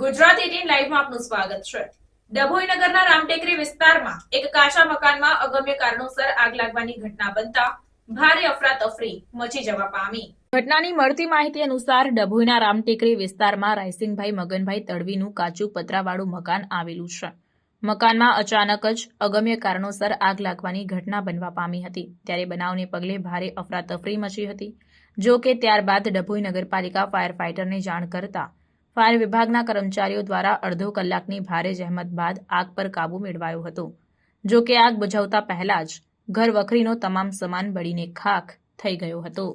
Gujarat eighteen લાઈવમાં આપનું સ્વાગત છે. ડભોઈ નગરના રામટેકરી વિસ્તારમાં એક કાચા મકાનમાં અગમ્ય કારણોસર આગ લાગવાની ઘટના બનતા ભારે અફરાતફરી મચી જવા પામી. ઘટનાની મળતી માહિતી અનુસાર ડભોઈના રામટેકરી વિસ્તારમાં રાયસિંગભાઈ મગનભાઈ તડવીનું કાચું પતરાવાળું મકાન આવેલું છે. મકાનમાં અચાનક જ અગમ્ય કારણોસર આગ લાગવાની ઘટના બનવા પામી હતી. ત્યારે બનાવને પગલે ભારે અફરાતફરી મચી હતી. જો કે ત્યારબાદ ડભોઈ નગરપાલિકા ફાયર ફાઇટરને જાણ કરતા ફાયર વિભાગના કર્મચારીઓ દ્વારા અડધો કલાકની ભારે જહેમત બાદ આગ પર કાબૂ મેળવાયો હતો. જો કે આગ બુઝાવતા પહેલા જ ઘર વખરીનો તમામ સામાન બળીને ખાખ થઈ ગયો હતો.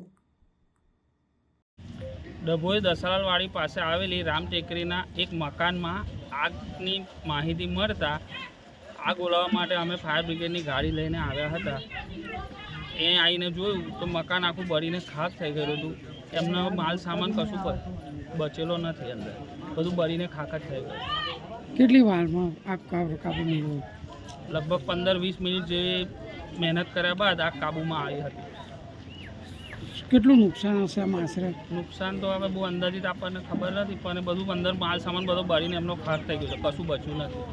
ડભોઈ દસાલાલવાડી પાસે આવેલી રામ ટેકરીના એક મકાનમાં આગની માહિતી મળતા આગ ઓલાવવા માટે અમે ફાયર બ્રિગેડની ગાડી લઈને આવ્યા હતા. એ આવીને જોયું તો મકાન આખું બળીને ખાખ થઈ ગયું હતું. એમનો માલ સામાન કશું બચેલો નથી અંદર. બધું બળીને જ થઈ ગયું. કેટલી વારમાં આગ કાબુ કાબુ મેળવ્યો લગભગ પંદર વીસ મિનિટ જેવી મહેનત કર્યા બાદ આગ કાબુમાં આવી હતી. કેટલું નુકસાન હશે આમ આશરે? નુકસાન તો હવે બહુ અંદાજિત આપણને ખબર નથી પણ બધું અંદર માલ સામાન બધો બળીને એમનો ખાક થઈ ગયો છે. કશું બચ્યું નથી.